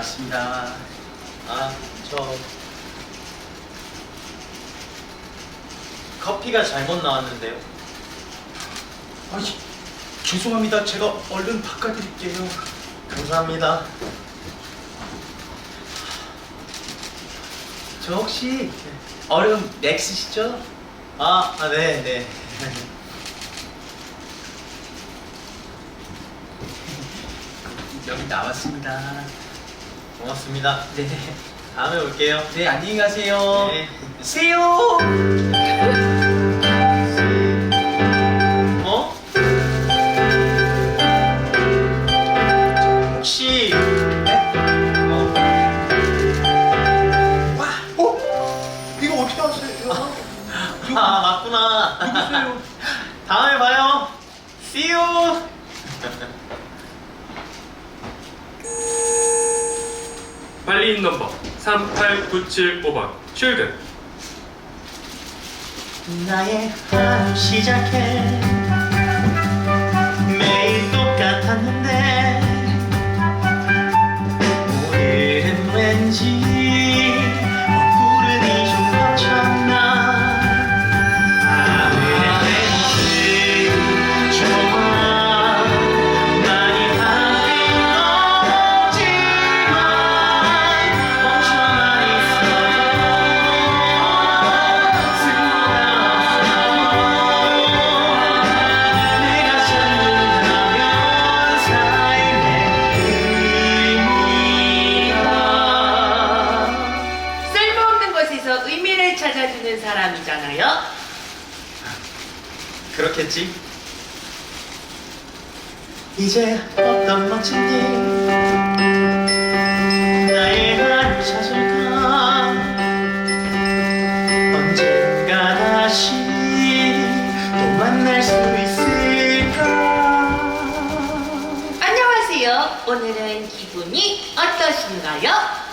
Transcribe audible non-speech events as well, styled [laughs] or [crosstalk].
맞습니다. 아, 저 커피가 잘못 나왔는데요. 아니, 죄송합니다. 제가 얼른 바꿔드릴게요. 감사합니다. 저 혹시 얼음 맥스시죠? 아, 아 네, 네. [laughs] 여기 나왔습니다. 고맙습니다. 네. 다음에 올게요. 네, 안녕히 가세요. 네. See you! 어? 혹시 네? 어, 와! 어? 이거 어떻게 하세요? 아 맞구나. 다음에 봐요. See you. 발리인 넘버 38975번. 출근. 나의 하루 시작해 사람이잖아요. 그렇겠지? 이제 어떤 멋진 일 나의 하루 찾을까 언젠가 다시 또 만날 수 있을까 안녕하세요. 오늘은 기분이 어떠신가요?